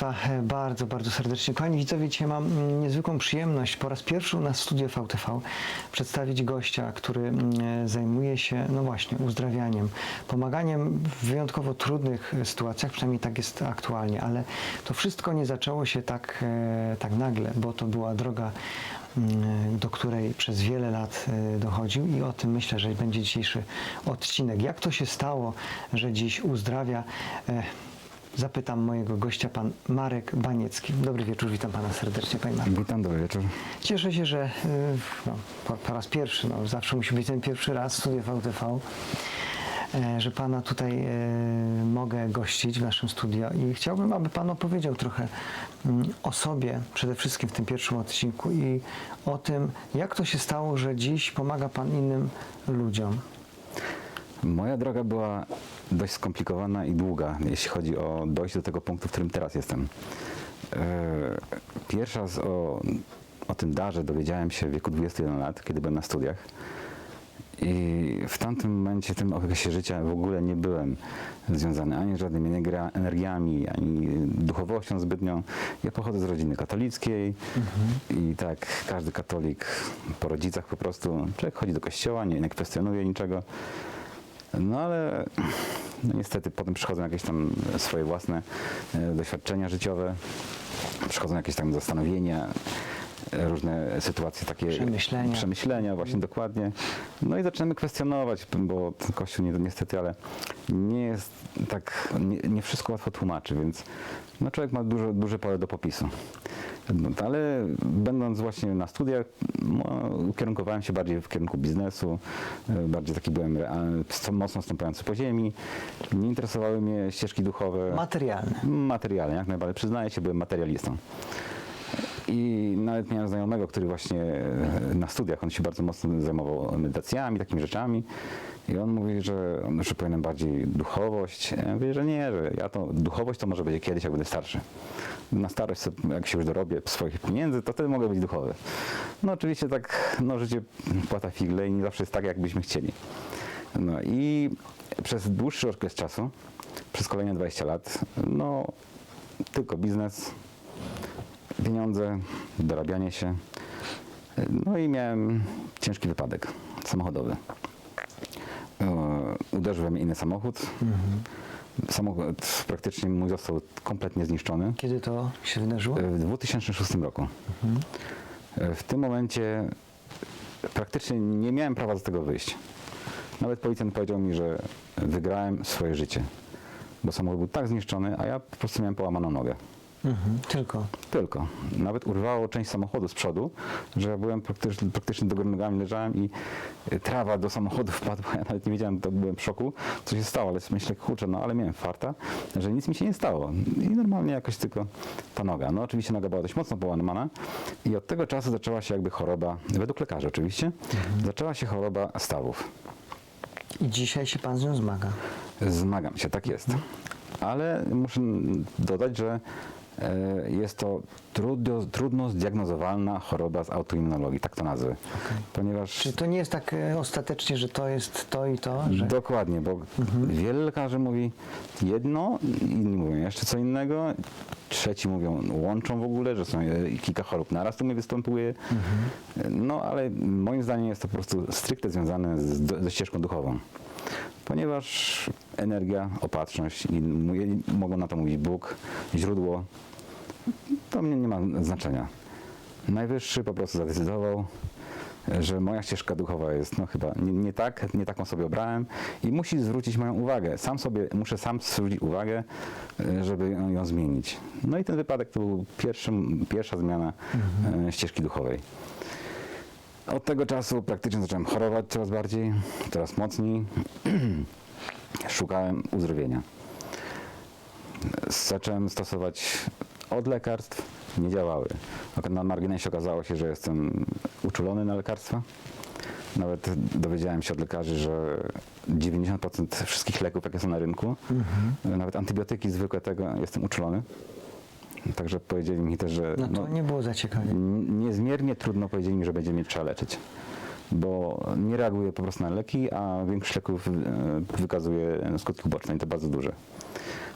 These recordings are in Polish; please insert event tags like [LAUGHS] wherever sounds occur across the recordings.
Państwa e, bardzo, bardzo serdecznie. Kochani widzowie, dzisiaj mam mm, niezwykłą przyjemność po raz pierwszy u nas w studio VTV przedstawić gościa, który mm, e, zajmuje się, no właśnie, uzdrawianiem, pomaganiem w wyjątkowo trudnych e, sytuacjach, przynajmniej tak jest aktualnie, ale to wszystko nie zaczęło się tak, tak nagle, bo to była droga mm, do której przez wiele lat dochodził i o tym myślę, że będzie dzisiejszy odcinek. Jak to się stało, że dziś uzdrawia? Zapytam mojego gościa, pan Marek Baniecki. Dobry wieczór, witam pana serdecznie, panie Marku. Witam, dobry wieczór. Cieszę się, że y, no, po, po raz pierwszy, no, zawsze musi być ten pierwszy raz w studiu VTV, e, że pana tutaj e, mogę gościć w naszym studio i chciałbym, aby pan opowiedział trochę mm, o sobie, przede wszystkim w tym pierwszym odcinku i o tym, jak to się stało, że dziś pomaga pan innym ludziom. Moja droga była dość skomplikowana i długa, jeśli chodzi o dojście do tego punktu, w którym teraz jestem. E, Pierwszy raz o, o tym darze dowiedziałem się w wieku 21 lat, kiedy byłem na studiach. I w tamtym momencie, w tym okresie życia w ogóle nie byłem związany ani z żadnymi energia- energiami, ani duchowością zbytnią. Ja pochodzę z rodziny katolickiej i tak każdy katolik po rodzicach po prostu, człowiek chodzi do kościoła, nie, nie kwestionuje niczego. No ale no niestety potem przychodzą jakieś tam swoje własne e, doświadczenia życiowe, przychodzą jakieś tam zastanowienia, różne sytuacje takie. Przemyślenia. Przemyślenia, właśnie dokładnie. No i zaczynamy kwestionować, bo ten Kościół nie, niestety, ale nie jest tak, nie, nie wszystko łatwo tłumaczy, więc no człowiek ma dużo, duże pole do popisu. No, ale będąc właśnie na studiach, no, ukierunkowałem się bardziej w kierunku biznesu, e, bardziej taki byłem realny, mocno stąpający po ziemi. Nie interesowały mnie ścieżki duchowe. Materialne. Materialne, jak najbardziej. Przyznaję się, byłem materialistą. I nawet miałem znajomego, który właśnie e, na studiach, on się bardzo mocno zajmował medytacjami, takimi rzeczami. I on mówi, że, że powinienem bardziej duchowość. Ja mówię, że nie, że ja to duchowość to może będzie kiedyś, jak będę starszy. Na starość, jak się już dorobię swoich pieniędzy, to wtedy mogę być duchowy. No oczywiście tak, no życie płata figle i nie zawsze jest tak, jak byśmy chcieli. No i przez dłuższy okres czasu, przez kolejne 20 lat, no tylko biznes, pieniądze, dorabianie się. No i miałem ciężki wypadek samochodowy. E, Uderzył mnie inny samochód. Samochód praktycznie mój został kompletnie zniszczony Kiedy to się wydarzyło? w 2006 roku. E, W tym momencie praktycznie nie miałem prawa z tego wyjść. Nawet policjant powiedział mi, że wygrałem swoje życie, bo samochód był tak zniszczony, a ja po prostu miałem połamaną nogę. Mhm, tylko. Tylko. Nawet urwało część samochodu z przodu, że ja byłem praktycznie, praktycznie do góry nogami leżałem i trawa do samochodu wpadła. Ja nawet nie wiedziałem, to byłem w szoku, co się stało, ale myślę, kurczę, no ale miałem farta, że nic mi się nie stało. I normalnie jakoś tylko ta noga. No oczywiście noga była dość mocno połamana i od tego czasu zaczęła się jakby choroba, według lekarzy oczywiście, zaczęła się choroba stawów. I dzisiaj się pan z nią zmaga. Zmagam się, tak jest. Ale muszę dodać, że jest to trudno, trudno zdiagnozowalna choroba z autoimmunologii, tak to nazwę. Ponieważ Czy to nie jest tak e, ostatecznie, że to jest to i to? Że... dokładnie, bo wiele lekarzy mówi jedno, inni mówią jeszcze co innego, trzeci mówią, łączą w ogóle, że są e, kilka chorób naraz tu mnie występuje. No ale moim zdaniem jest to po prostu stricte związane z, ze ścieżką duchową. Ponieważ energia, opatrzność, i mogą na to mówić Bóg, źródło, to mnie nie ma znaczenia. Najwyższy po prostu zadecydował, że moja ścieżka duchowa jest no chyba nie, nie tak, nie taką sobie obrałem i musi zwrócić moją uwagę. Sam sobie, muszę sam zwrócić uwagę, żeby ją, zmienić. No i ten wypadek to był pierwszym, pierwsza zmiana e, ścieżki duchowej. Od tego czasu praktycznie zacząłem chorować coraz bardziej, coraz mocniej. [CLEARS THROAT] Szukałem uzdrowienia. Zacząłem stosować od lekarstw, nie działały. Na marginesie okazało się, że jestem uczulony na lekarstwa. Nawet dowiedziałem się od lekarzy, że 90% wszystkich leków, jakie są na rynku, nawet antybiotyki zwykłe tego, jestem uczulony. Także powiedzieli mi też, że No to nie było zaciekawie. N- Niezmiernie trudno powiedzieli mi, że będzie mnie trzeba leczyć. Bo nie reaguje po prostu na leki, a większość leków e, wykazuje skutki uboczne i to bardzo duże.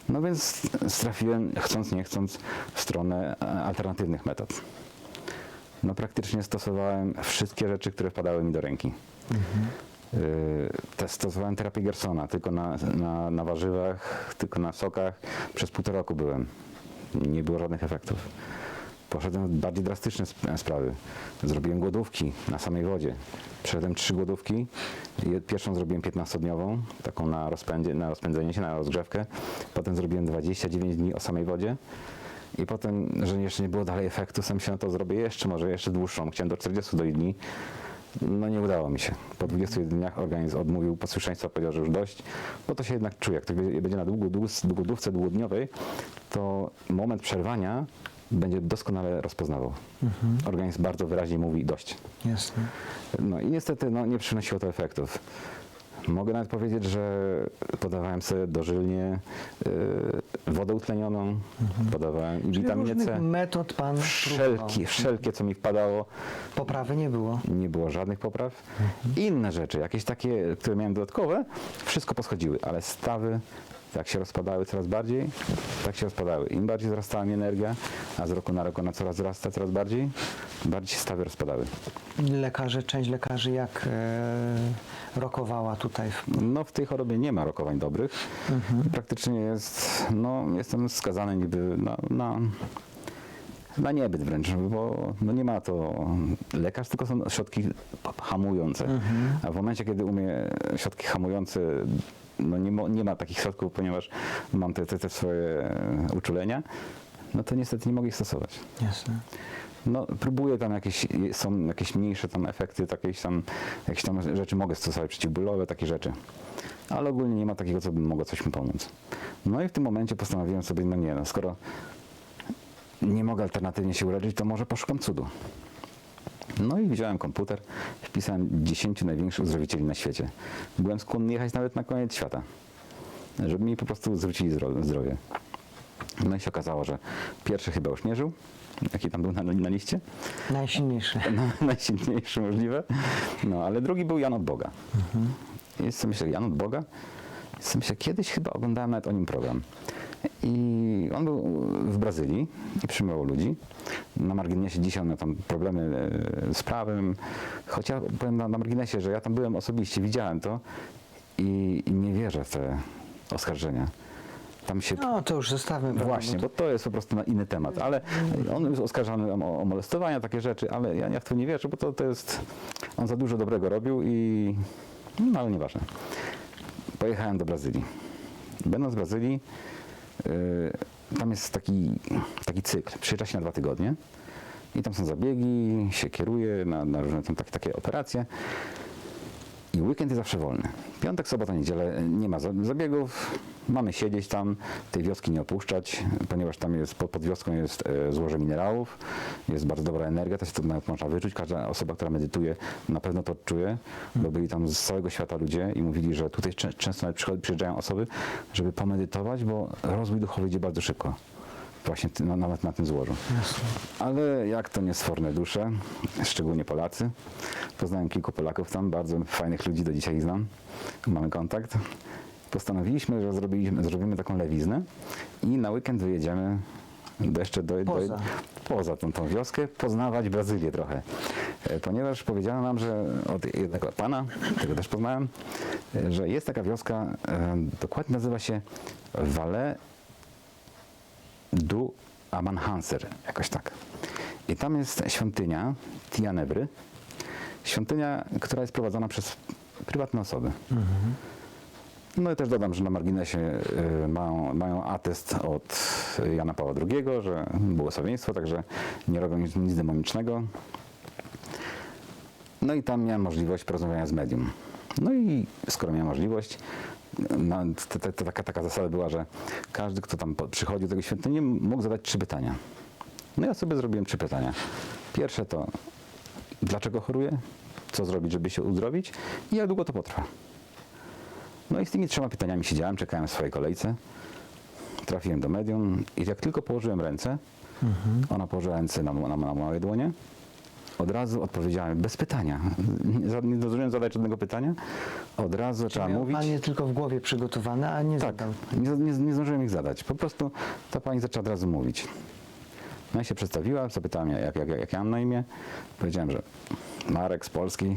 No więc trafiłem, chcąc nie chcąc, w stronę e, alternatywnych metod. No praktycznie stosowałem wszystkie rzeczy, które wpadały mi do ręki. Yy, te- Stosowałem terapię Gersona tylko na, na, na warzywach, tylko na sokach. Przez półtora roku byłem. Nie było żadnych efektów. Poszedłem w bardziej drastyczne sp- sprawy. Zrobiłem głodówki na samej wodzie. Przeszedłem trzy głodówki. Pierwszą zrobiłem 15-dniową, taką na, rozpędzie, na rozpędzenie się, na rozgrzewkę. Potem zrobiłem 29 dni o samej wodzie. I potem, że jeszcze nie było dalej efektu, sam się na to zrobię jeszcze, może jeszcze dłuższą. Chciałem do 40 dni. No nie udało mi się. Po 21 dniach organizm odmówił posłuszeństwa, powiedział, że już dość, bo to się jednak czuje. Jak to będzie na długo, długo, długodówce dwudniowej, to moment przerwania będzie doskonale rozpoznawał. Organizm bardzo wyraźnie mówi dość. Jasne. No i niestety no, nie przynosiło to efektów. Mogę nawet powiedzieć, że podawałem sobie dożylnie y, wodę utlenioną, podawałem i Czyli witaminę C. metod pan próbował. Wszelkie, wszelkie, co mi wpadało, Poprawy nie było. nie było żadnych popraw. Inne rzeczy, jakieś takie, które miałem dodatkowe, wszystko poschodziły, ale stawy, jak się rozpadały coraz bardziej, tak się rozpadały. Im bardziej wzrastała mi energia, a z roku na rok ona coraz wzrasta coraz bardziej, bardziej się stawy rozpadały. Lekarze, część lekarzy jak e, rokowała tutaj. No w tej chorobie nie ma rokowań dobrych. Praktycznie jest, no jestem skazany niby na, na, na niebyt wręcz, bo no nie ma to lekarz, tylko są środki hamujące. A w momencie, kiedy umie środki hamujące, no nie, mo, nie ma takich środków, ponieważ mam te, te, te swoje uczulenia, no to niestety nie mogę ich stosować. Jasne. No, próbuję tam jakieś, są jakieś mniejsze tam efekty, takie tam, jakieś tam rzeczy mogę stosować przeciwbólowe, takie rzeczy. Ale ogólnie nie ma takiego, co by mogło coś mi pomóc. No i w tym momencie postanowiłem sobie, no nie no, skoro nie mogę alternatywnie się uleczyć, to może poszukam cudu. No i wziąłem komputer, wpisałem 10 największych uzdrowicieli na świecie. Byłem skłonny jechać nawet na koniec świata, żeby mi po prostu zwrócili zdro- zdrowie. No i się okazało, że pierwszy chyba już nie żył, jaki tam był na, na liście, Najsilniejszy. no, [LAUGHS] najsilniejszy możliwe. No, ale drugi był Jan od Boga. I sobie myślę, Jan od Boga? I sobie myślę, kiedyś chyba oglądałem nawet o nim program. I on był w Brazylii i przyjmował ludzi. Na marginesie dzisiaj on tam problemy e, z prawem. Choć ja powiem na, na marginesie, że ja tam byłem osobiście, widziałem to i, i nie wierzę w te oskarżenia. Tam się No to już zostawmy. Właśnie, bo to jest po prostu na inny temat, ale on jest oskarżany o, o molestowania, takie rzeczy, ale ja, ja w to nie wierzę, bo to, to jest, on za dużo dobrego robił i, no ale nieważne. Pojechałem do Brazylii. Będąc w Brazylii, tam jest taki, taki cykl, przyjeżdża się na dwa tygodnie i tam są zabiegi, się kieruje na, na różne tam takie, takie operacje. I weekend jest zawsze wolny. Piątek, sobota, niedzielę nie ma za- zabiegów. Mamy siedzieć tam, tej wioski nie opuszczać, ponieważ tam jest, pod, pod wioską jest e, złoże minerałów, jest bardzo dobra energia, to się można wyczuć. Każda osoba, która medytuje, na pewno to odczuje, bo byli tam z całego świata ludzie i mówili, że tutaj czę- często nawet przyjeżdżają osoby, żeby pomedytować, bo rozwój duchowy idzie bardzo szybko. Właśnie ty- no, nawet na tym złożu. Ale jak to niesforne dusze, szczególnie Polacy. Poznałem kilku Polaków tam, bardzo fajnych ludzi, do dzisiaj znam. Mamy kontakt. Postanowiliśmy, że zrobiliśmy, zrobimy taką lewiznę i na weekend wyjedziemy do jeszcze do, Poza. do, poza tą, tą wioskę, poznawać Brazylię trochę. E, Ponieważ powiedziano nam, że od jednego pana, tego też poznałem, e, że jest taka wioska, e, dokładnie nazywa się Valle du Amanhanser, jakoś tak. I tam jest świątynia Tianebry, świątynia, która jest prowadzona przez prywatne osoby. No i też dodam, że na marginesie y, mają, mają atest od Jana Pawła II, że błogosławieństwo, także nie robią nic, nic demonicznego. No i tam miałem możliwość porozmawiania z medium. No i skoro miałem możliwość, na, to taka, taka zasada była, że każdy, kto tam przychodził do tego świątyni, mógł zadać trzy pytania. No ja sobie zrobiłem trzy pytania. Pierwsze to, dlaczego choruję? Co zrobić, żeby się uzdrowić? I jak długo to potrwa? No i z tymi trzema pytaniami siedziałem, czekałem w swojej kolejce. Trafiłem do medium i jak tylko położyłem ręce, ona położyła ręce na, na, na moje dłonie Od razu odpowiedziałem, bez pytania. Nie, zdążyłem zadać żadnego pytania. Od razu trzeba Miał mówić. Pan je tylko w głowie przygotowane, a nie Tak, zadał. nie, nie, nie zdążyłem ich zadać. Po prostu ta pani zaczęła od razu mówić. No i się przedstawiła, zapytała mnie, jak, jak, jak ja mam na imię. Powiedziałem, że Marek z Polski.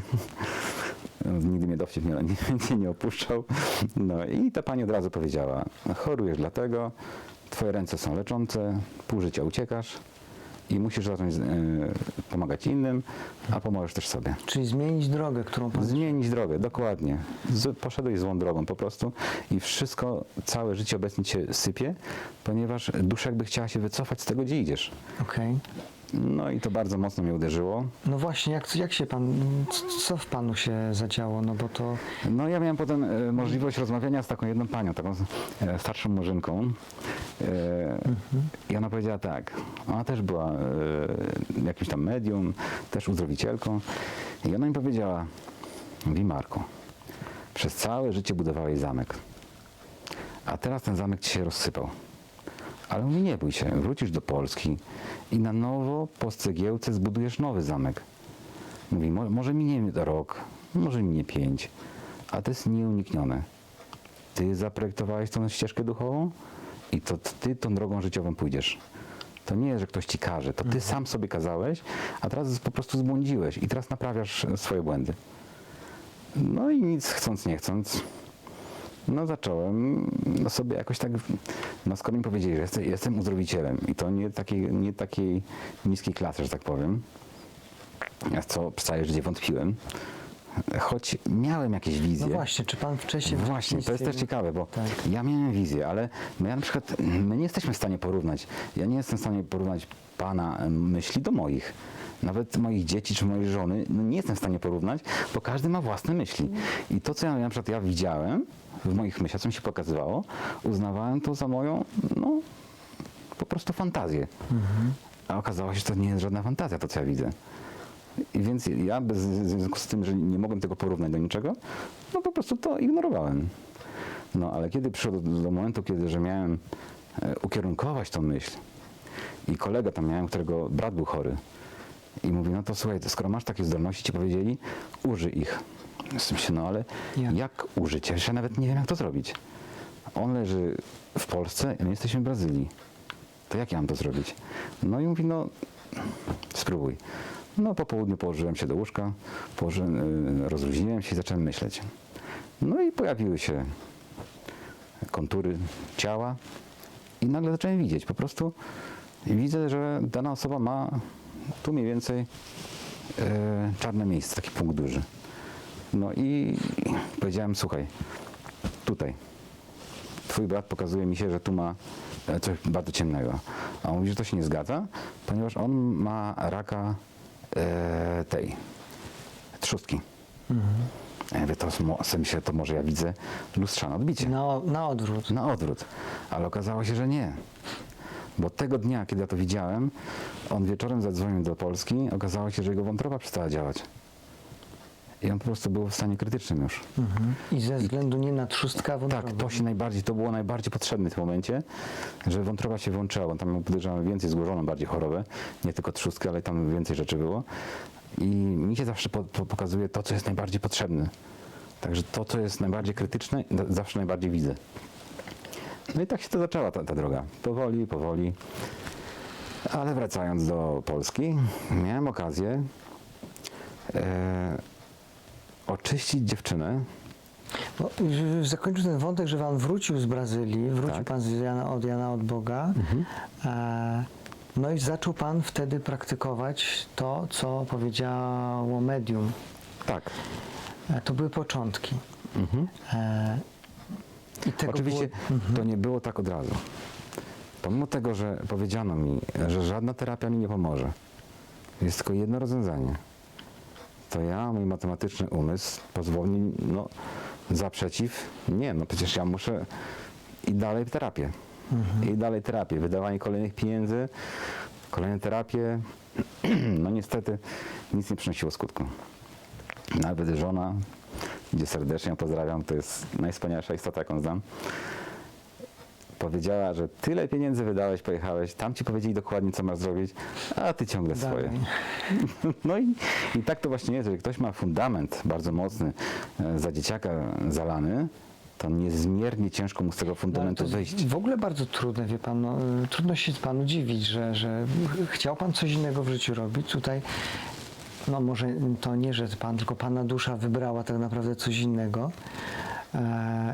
[LAUGHS] Nigdy mnie dowcip nie, [LAUGHS] nie, nie opuszczał. No i ta pani od razu powiedziała, chorujesz dlatego, twoje ręce są leczące, pół życia uciekasz i musisz zacząć e, pomagać innym, a pomożesz też sobie. Czyli zmienić drogę, którą Pan... Zmienić drogę, dokładnie. Z, poszedłeś złą drogą po prostu i wszystko, całe życie obecnie cię sypie, ponieważ dusza jakby chciała się wycofać z tego, gdzie idziesz. Okej. No i to bardzo mocno mnie uderzyło. No właśnie, jak, jak się Pan... Co w Panu się zadziało? No bo to... No ja miałem potem e, możliwość rozmawiania z taką jedną panią, taką e, starszą murzynką. E, I ona powiedziała tak, ona też była e, jakimś tam medium, też uzdrowicielką. I ona mi powiedziała, mówi Marku, przez całe życie budowałeś zamek, a teraz ten zamek ci się rozsypał. Ale mówi, nie bój się, wrócisz do Polski i na nowo po cegiełce zbudujesz nowy zamek. Mówi, mo, może minie rok, może minie pięć, a to jest nieuniknione. Ty zaprojektowałeś tą ścieżkę duchową i to ty tą drogą życiową pójdziesz. To nie jest, że ktoś ci każe, to ty sam sobie kazałeś, a teraz po prostu zbłądziłeś i teraz naprawiasz e, swoje błędy. No i nic chcąc, nie chcąc, no zacząłem sobie jakoś tak, no skoro mi powiedzieli, że jestem, jestem uzdrowicielem? I to nie takiej, nie takiej niskiej klasy, że tak powiem, co całe życie wątpiłem, choć miałem jakieś wizje. No właśnie, czy Pan wcześniej... w Właśnie, to jest też ciekawe, bo Tak. ja miałem wizję, ale my ja na przykład my nie jesteśmy w stanie porównać. Ja nie jestem w stanie porównać pana myśli do moich. Nawet moich dzieci czy mojej żony no nie jestem w stanie porównać, bo każdy ma własne myśli. I to, co ja na przykład ja widziałem w moich myślach, co mi się pokazywało, uznawałem to za moją, no, po prostu fantazję. A okazało się, że to nie jest żadna fantazja, to co ja widzę. I więc ja bez, w związku z tym, że nie mogłem tego porównać do niczego, no po prostu to ignorowałem. No ale kiedy przyszło do, do momentu, kiedy że miałem e, ukierunkować tą myśl i kolega tam miałem, którego brat był chory i mówi, no to słuchaj, skoro masz takie zdolności, ci powiedzieli, użyj ich. Ja się, no ale Jak? jak użyć? Ja nawet nie wiem, jak to zrobić. On leży w Polsce, a my jesteśmy w Brazylii. To jak ja mam to zrobić? No i mówi, no spróbuj. No po południu położyłem się do łóżka, y, rozluźniłem się i zacząłem myśleć. No i pojawiły się kontury ciała i nagle zacząłem widzieć. Po prostu widzę, że dana osoba ma tu mniej więcej e, czarne miejsce, taki punkt duży. No i powiedziałem, słuchaj, tutaj. Twój brat pokazuje mi się, że tu ma e, coś bardzo ciemnego. A on mówi, że to się nie zgadza, ponieważ on ma raka tej trzustki. Ja mówię, to sobie myślę, to może ja widzę lustrzane odbicie. Na, na odwrót. Na odwrót. Ale okazało się, że nie. Bo tego dnia, kiedy ja to widziałem, on wieczorem zadzwonił do Polski, okazało się, że jego wątroba przestała działać. I on po prostu był w stanie krytycznym już. Mhm. I ze względu nie na trzustka wątroby. Tak, to się najbardziej, to było najbardziej potrzebne w tym momencie, że wątroba się włączyła, bo tam podejrzewam więcej złożoną bardziej chorobę, nie tylko trzustkę, ale tam więcej rzeczy było. I mi się zawsze po, po, pokazuje to, co jest najbardziej potrzebne. Także to, co jest najbardziej krytyczne, zawsze najbardziej widzę. No i tak się to zaczęła ta, ta droga. Powoli, powoli. Ale wracając do Polski, miałem okazję e, oczyścić dziewczynę, Bo, y, zakończył ten wątek, że Pan wrócił z Brazylii, wrócił Tak. Pan z Jana, od Jana od Boga. E, no i zaczął Pan wtedy praktykować to, co powiedziało medium. Tak. E, to były początki. E, I tego Oczywiście Było, to nie było tak od razu. Pomimo tego, że powiedziano mi, że żadna terapia mi nie pomoże, jest tylko jedno rozwiązanie, to ja, mój matematyczny umysł pozwoli no, za przeciw, nie, no przecież ja muszę i dalej w terapię. I dalej terapię, wydawanie kolejnych pieniędzy, kolejne terapie, [CLEARS THROAT] no niestety nic nie przynosiło skutku. Nawet żona, gdzie serdecznie ją pozdrawiam, to jest najwspanialsza istota, jaką znam, powiedziała, że tyle pieniędzy wydałeś, pojechałeś, tam ci powiedzieli dokładnie, co masz zrobić, a ty ciągle swoje. Dalej. [LAUGHS] No i, i tak to właśnie jest, jeżeli ktoś ma fundament bardzo mocny e, za dzieciaka zalany, to niezmiernie ciężko mu z tego No, fundamentu to wyjść. w ogóle bardzo trudne, wie pan, no, y, trudno się panu dziwić, że, że ch- chciał pan coś innego w życiu robić. Tutaj, no może to nie, że pan, tylko pana dusza wybrała tak naprawdę coś innego.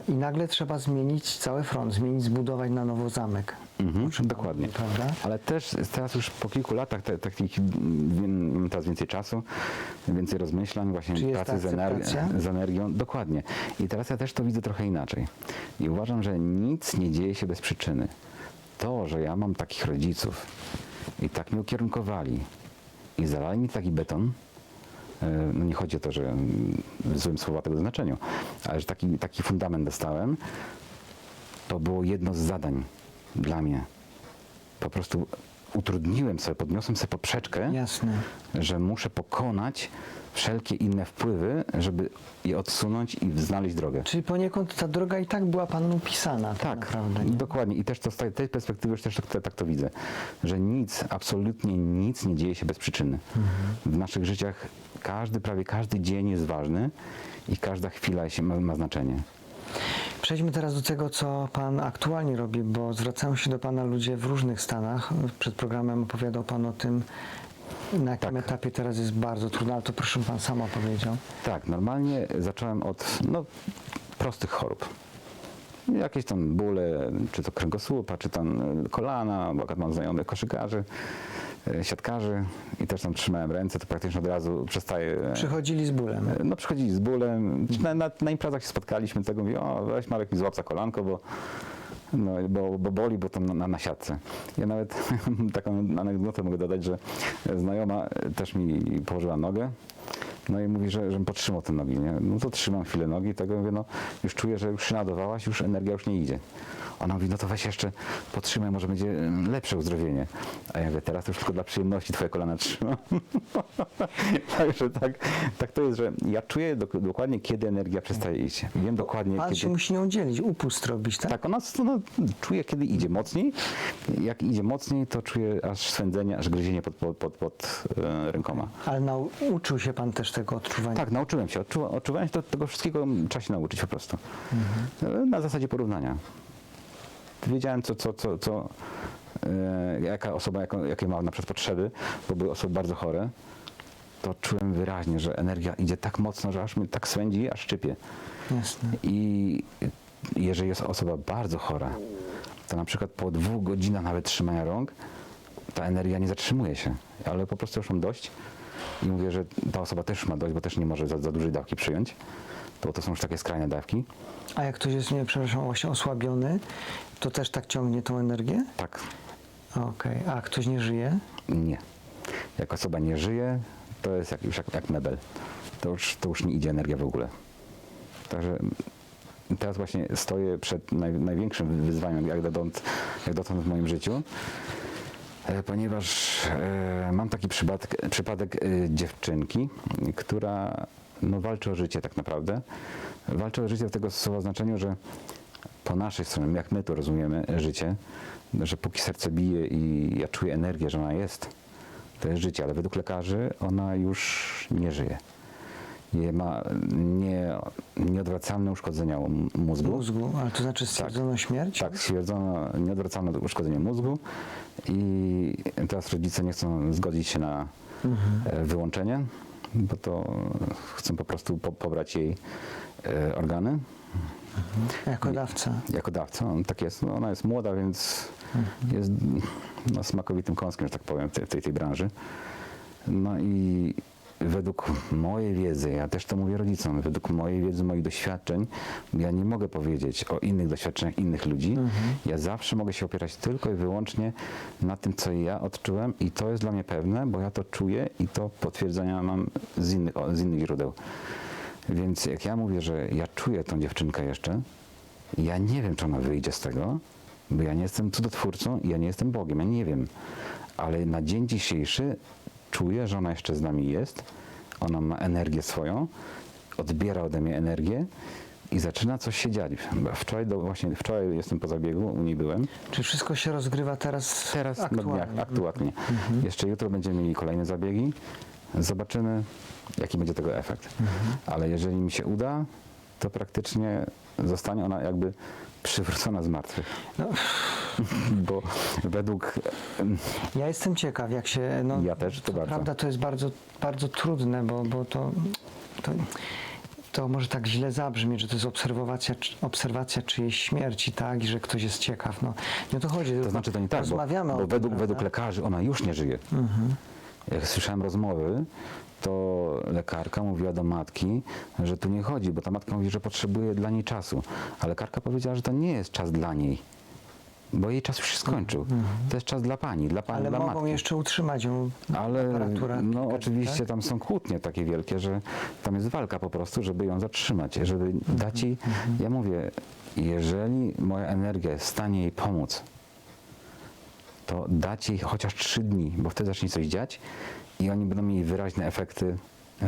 I nagle trzeba zmienić cały front, zmienić, zbudować na nowo zamek. Mhm, dokładnie. Prawda? Ale też teraz już po kilku latach te, takich, mm, mam teraz więcej czasu, więcej rozmyślań, właśnie pracy z, z energią. Dokładnie. I teraz ja też to widzę trochę inaczej. I uważam, że nic nie dzieje się bez przyczyny. To, że ja mam takich rodziców i tak mnie ukierunkowali i zalali mi taki beton, no nie chodzi o to, że w złym słowa tego znaczeniu, ale że taki, taki fundament dostałem, to było jedno z zadań dla mnie. Po prostu utrudniłem sobie, podniosłem sobie poprzeczkę, Jasne. że muszę pokonać wszelkie inne wpływy, żeby je odsunąć i znaleźć drogę. Czyli poniekąd ta droga i tak była panu pisana tak, Tak, naprawdę. Nie? dokładnie. I też to z tej- tej perspektywy już też tak, tak to widzę, że nic, absolutnie nic nie dzieje się bez przyczyny. W naszych życiach każdy, prawie każdy dzień jest ważny i każda chwila się ma, ma znaczenie. Przejdźmy teraz do tego, co Pan aktualnie robi, bo zwracają się do Pana ludzie w różnych stanach. Przed programem opowiadał Pan o tym, na jakim Tak. etapie teraz jest bardzo trudno, ale to proszę Pan sam opowiedział. Tak, normalnie zacząłem od no, prostych chorób. Jakieś tam bóle, czy to kręgosłupa, czy tam kolana, bo mam znajomych koszykarzy, siatkarzy i też tam trzymałem ręce, to praktycznie od razu przestaje... e, Przychodzili z bólem. No przychodzili z bólem, na, na, na imprezach się spotkaliśmy, tego mówi, o weź Marek mi złap za kolanko, bo, no, bo, bo boli, bo tam na, na, na siatce. Ja nawet [LAUGHS] taką anegdotę mogę dodać, że znajoma też mi położyła nogę, no i mówi, że, żebym podtrzymał te nogi, nie? No to trzymam chwilę nogi, tego mówię, no już czuję, że już się nadowałaś, już energia już nie idzie. Ona mówi, no to weź jeszcze podtrzymaj, może będzie lepsze uzdrowienie. A ja mówię, teraz już tylko dla przyjemności twoje kolana trzymam. [LAUGHS] Także tak, tak to jest, że ja czuję dok- dokładnie, kiedy energia przestaje iść. Wiem dokładnie, Pan kiedy... się musi nią dzielić, upust robić, tak? Tak, ona no, czuje, kiedy idzie mocniej. Jak idzie mocniej, to czuję aż swędzenie, aż gryzienie pod, pod, pod, pod e, rękoma. Ale nauczył się Pan też tego odczuwania. Tak, nauczyłem się. Odczuwa, odczuwałem się, to, tego wszystkiego trzeba się nauczyć po prostu. E, Na zasadzie porównania. Wiedziałem, co, co, co, co e, jaka osoba, jaką, jakie ma na przykład potrzeby, bo były osoby bardzo chore, to czułem wyraźnie, że energia idzie tak mocno, że aż mnie tak swędzi, aż szczypie. Jasne. I jeżeli jest osoba bardzo chora, to na przykład po dwóch godzinach nawet trzymania rąk, ta energia nie zatrzymuje się, ale po prostu już mam dość i mówię, że ta osoba też ma dość, bo też nie może za, za dużej dawki przyjąć, bo to są już takie skrajne dawki. A jak ktoś jest, nie przepraszam, właśnie osłabiony, to też tak ciągnie tą energię? Tak, Okej. A ktoś nie żyje? nie. Jak osoba nie żyje, to jest jak, już jak, jak mebel. To już, to już nie idzie energia w ogóle. Także teraz właśnie stoję przed naj, największym wyzwaniem, jak dotąd, jak dotąd w moim życiu, e, ponieważ e, mam taki przypadek, przypadek e, dziewczynki, która no, walczy o życie tak naprawdę. Walczy o życie w tego słowa znaczeniu, że po naszej stronie, jak my to rozumiemy, życie, że póki serce bije i ja czuję energię, że ona jest, to jest życie, ale według lekarzy ona już nie żyje. Nie ma nie, nieodwracalne uszkodzenia mózgu. Mózgu, ale to znaczy stwierdzono śmierć? Tak, stwierdzono nieodwracalne uszkodzenie mózgu i teraz rodzice nie chcą zgodzić się na e, wyłączenie, bo to chcą po prostu po, pobrać jej e, organy Jako dawca. jako dawca. On tak jest, no ona jest młoda, więc jest no, smakowitym kąskiem, że tak powiem, w tej, tej, tej branży. No i według mojej wiedzy, ja też to mówię rodzicom, według mojej wiedzy, moich doświadczeń, ja nie mogę powiedzieć o innych doświadczeniach innych ludzi. Ja zawsze mogę się opierać tylko i wyłącznie na tym, co ja odczułem i to jest dla mnie pewne, bo ja to czuję i to potwierdzenia mam z innych, z innych źródeł. Więc jak ja mówię, że ja czuję tą dziewczynkę jeszcze, ja nie wiem, czy ona wyjdzie z tego, bo ja nie jestem cudotwórcą i ja nie jestem Bogiem, ja nie wiem. Ale na dzień dzisiejszy czuję, że ona jeszcze z nami jest, ona ma energię swoją, odbiera ode mnie energię i zaczyna coś się dziać. Wczoraj, do, właśnie wczoraj jestem po zabiegu, u niej byłem. Czy wszystko się rozgrywa teraz, Teraz na aktualnie? dniach, aktualnie. Jeszcze jutro będziemy mieli kolejne zabiegi. Zobaczymy, jaki będzie tego efekt. Ale jeżeli mi się uda, to praktycznie zostanie ona jakby przywrócona z martwych. No, [LAUGHS] Bo według ja jestem ciekaw, jak się... No, Ja też, to co bardzo. prawda to jest bardzo, bardzo trudne, bo, bo to, to, to może tak źle zabrzmieć, że to jest obserwacja, obserwacja czyjejś śmierci, tak? I że ktoś jest ciekaw. No, nie o to chodzi. To znaczy to nie tak, bo, bo tym, według, według lekarzy ona już nie żyje. Mhm. Jak słyszałem rozmowy, to lekarka mówiła do matki, że tu nie chodzi, bo ta matka mówi, że potrzebuje dla niej czasu. A lekarka powiedziała, że to nie jest czas dla niej, bo jej czas już się skończył. To jest czas dla pani, dla pani, Mhm. Ale dla mogą matki. jeszcze utrzymać ją Ale no kilka- oczywiście tak? tam są kłótnie takie wielkie, że tam jest walka po prostu, żeby ją zatrzymać, żeby Mhm. dać jej, ja mówię, jeżeli moja energia jest w stanie jej pomóc, to dać jej chociaż trzy dni, bo wtedy zacznie coś dziać i oni będą mieli wyraźne efekty,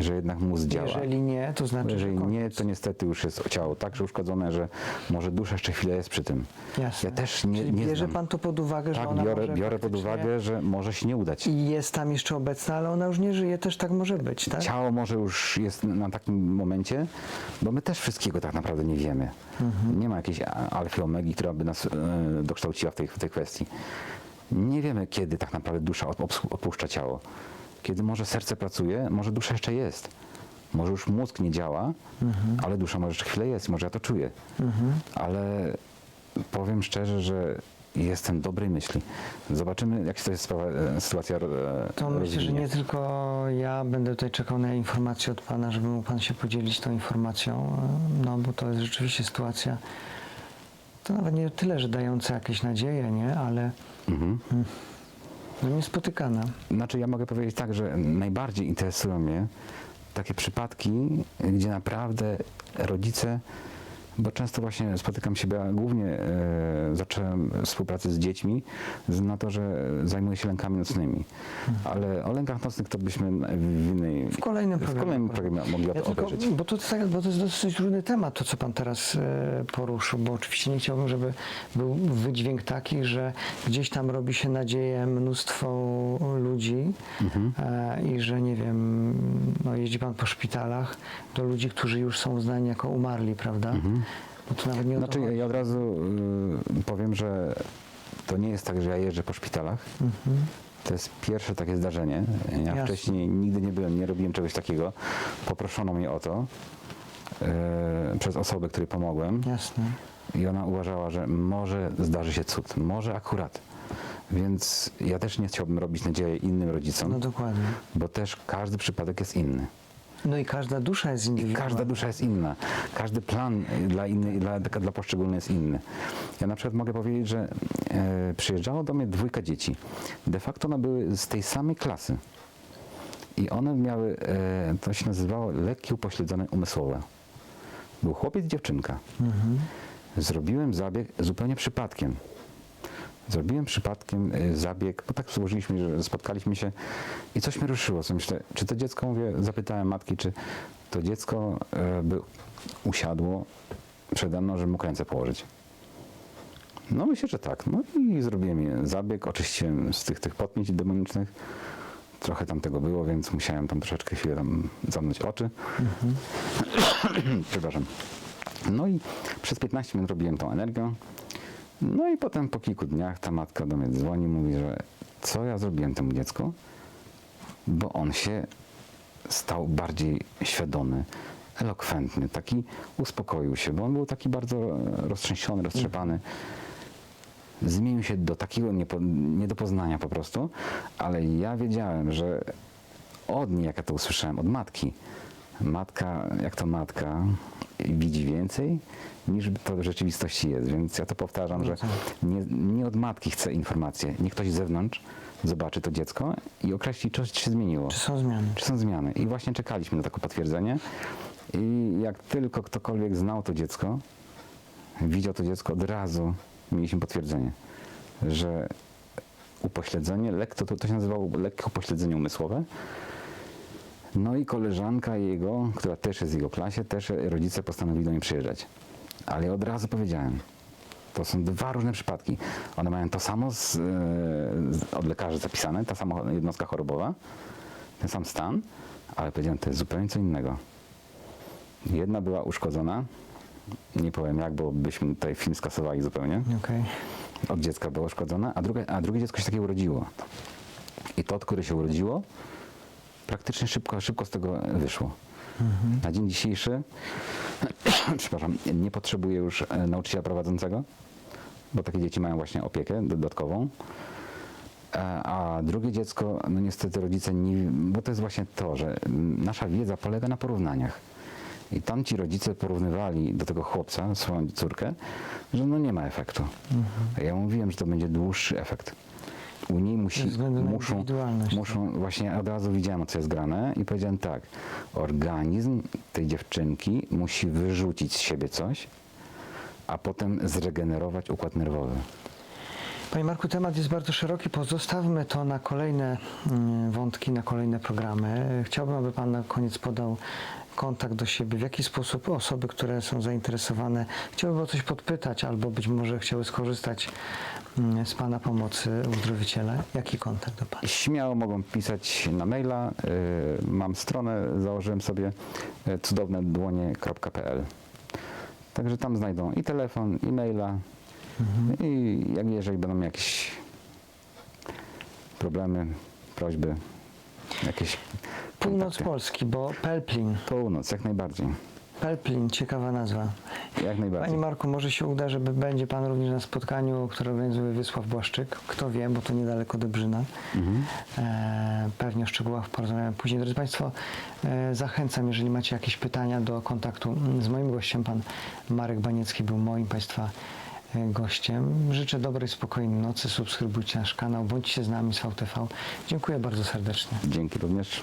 że jednak mózg działa. Jeżeli nie, to znaczy, Jeżeli że nie, to niestety już jest ciało tak że uszkodzone, że może dusza jeszcze chwilę jest przy tym. Jasne. Ja też nie, Czyli nie bierze znam. pan to pod uwagę, że Tak, ona biorę, może biorę pod uwagę, że może się nie udać. I jest tam jeszcze obecna, ale ona już nie żyje, też tak może być, tak? Ciało może już jest na takim momencie, bo my też wszystkiego tak naprawdę nie wiemy. Mhm. Nie ma jakiejś alfy omegi, która by nas e, dokształciła w tej, w tej kwestii. Nie wiemy, kiedy tak naprawdę dusza opuszcza ciało. Kiedy może serce pracuje, może dusza jeszcze jest. Może już mózg nie działa, Mhm. ale dusza może jeszcze chwilę jest, może ja to czuję. Ale powiem szczerze, że jestem dobrej myśli. Zobaczymy, jak się to jest sprawa, sytuacja e, To myślę, że nie tylko ja będę tutaj czekał na informację od Pana, żeby mógł Pan się podzielić tą informacją, e, no bo to jest rzeczywiście sytuacja, to nawet nie tyle, że dająca jakieś nadzieje, nie, ale Mhm. No niespotykana. Znaczy ja mogę powiedzieć tak, że najbardziej interesują mnie takie przypadki, gdzie naprawdę rodzice, bo często właśnie spotykam się, ja głównie e, zacząłem współpracę z dziećmi na to, że zajmuję się lękami nocnymi. Ale o lękach nocnych to byśmy w innej, W kolejnym w programie. kolejnym programie mogli Ja to tylko, bo, to, tak, bo to jest dosyć trudny temat, to co Pan teraz e, poruszył, bo oczywiście nie chciałbym, żeby był wydźwięk taki, że gdzieś tam robi się nadzieję mnóstwo ludzi Mhm. e, i że nie wiem, no, jeździ Pan po szpitalach do ludzi, którzy już są uznani jako umarli, prawda? No to nawet nie Znaczy ja od razu y, powiem, że to nie jest tak, że ja jeżdżę po szpitalach. Mhm. To jest pierwsze takie zdarzenie. Ja Jasne. wcześniej nigdy nie byłem, nie robiłem czegoś takiego. Poproszono mnie o to e, przez osobę, której pomogłem Jasne. i ona uważała, że może zdarzy się cud, może akurat. Więc ja też nie chciałbym robić nadziei innym rodzicom, No dokładnie. bo też każdy przypadek jest inny. No i każda dusza jest I indywidualna. każda dusza jest inna. Każdy plan dla, inny, dla, dla poszczególnych jest inny. Ja na przykład mogę powiedzieć, że e, przyjeżdżało do mnie dwójka dzieci. De facto one były z tej samej klasy. I one miały, e, to się nazywało lekkie upośledzone umysłowe. Był chłopiec i dziewczynka. Mhm. Zrobiłem zabieg zupełnie przypadkiem. Zrobiłem przypadkiem e, zabieg, bo tak złożyliśmy, że spotkaliśmy się i coś mnie ruszyło. Co myślę, czy to dziecko, mówię, zapytałem matki, czy to dziecko e, by usiadło przede mną, żeby mógł ręce położyć. No myślę, że tak. No i zrobiłem zabieg, oczyściłem z tych, tych potmieć demonicznych. Trochę tam tego było, więc musiałem tam troszeczkę chwilę tam zamknąć oczy. [COUGHS] Przepraszam. No i przez 15 minut robiłem tą energię. No i potem po kilku dniach ta matka do mnie dzwoni, mówi, że co ja zrobiłem temu dziecku, bo on się stał bardziej świadomy, elokwentny, taki uspokoił się, bo on był taki bardzo roztrzęsiony, roztrzepany. Zmienił się do takiego niepo, nie do poznania po prostu, ale ja wiedziałem, że od niej, jak ja to usłyszałem, od matki, matka, jak to matka, widzi więcej niż to w rzeczywistości jest, więc ja to powtarzam, że nie, nie od matki chcę informacje, niech ktoś z zewnątrz zobaczy to dziecko i określi, czy się zmieniło. Czy są zmiany? Czy są zmiany? I właśnie czekaliśmy na takie potwierdzenie. I jak tylko ktokolwiek znał to dziecko, widział to dziecko, od razu mieliśmy potwierdzenie, że upośledzenie, lek, to, to się nazywało lekkie upośledzenie umysłowe, No i koleżanka jego, która też jest w jego klasie, też rodzice postanowili do niej przyjeżdżać. Ale ja od razu powiedziałem, to są dwa różne przypadki. One mają to samo z, e, z, od lekarzy zapisane, ta sama jednostka chorobowa, ten sam stan, ale powiedziałem, to jest zupełnie co innego. Jedna była uszkodzona, nie powiem jak, bo byśmy tutaj film skasowali zupełnie Okej. od dziecka była uszkodzona, a, drugie, a drugie dziecko się takie urodziło. I to, które się urodziło, praktycznie szybko, szybko z tego wyszło. Na dzień dzisiejszy, [COUGHS] przepraszam, nie potrzebuje już e, nauczyciela prowadzącego, bo takie dzieci mają właśnie opiekę dodatkową. E, A drugie dziecko, no niestety rodzice nie, bo to jest właśnie to, że nasza wiedza polega na porównaniach. I tam ci rodzice porównywali do tego chłopca, swoją córkę, że no nie ma efektu. A ja mówiłem, że to będzie dłuższy efekt. U niej musi, muszą, muszą, właśnie od razu widziałem, co jest grane i powiedziałem tak, organizm tej dziewczynki musi wyrzucić z siebie coś, a potem zregenerować układ nerwowy. Panie Marku, temat jest bardzo szeroki. Pozostawmy to na kolejne mm, wątki, na kolejne programy. Chciałbym, aby Pan na koniec podał kontakt do siebie, w jaki sposób osoby, które są zainteresowane, chciałyby o coś podpytać albo być może chciały skorzystać mm, z Pana pomocy uzdrowiciela. Jaki kontakt do Pana? Śmiało mogą pisać na maila. y, Mam stronę, założyłem sobie y, cudownedłonie.pl. Także tam znajdą i telefon, i maila. I jak jeżeli będą jakieś problemy, prośby, jakieś Północ kontakty. Polski, bo Pelplin. Północ, jak najbardziej. Pelplin, ciekawa nazwa. Jak najbardziej. Panie Marku, może się uda, żeby będzie Pan również na spotkaniu, które organizuje Wiesław Błaszczyk. Kto wie, bo to niedaleko Dobrzyna. Mhm. E, pewnie o szczegółach porozmawiamy później. Drodzy Państwo, e, zachęcam, jeżeli macie jakieś pytania do kontaktu z moim gościem. Pan Marek Baniecki był moim Państwa gościem. Życzę dobrej, spokojnej nocy. Subskrybujcie nasz kanał. Bądźcie z nami z VTV. Dziękuję bardzo serdecznie. Dzięki również.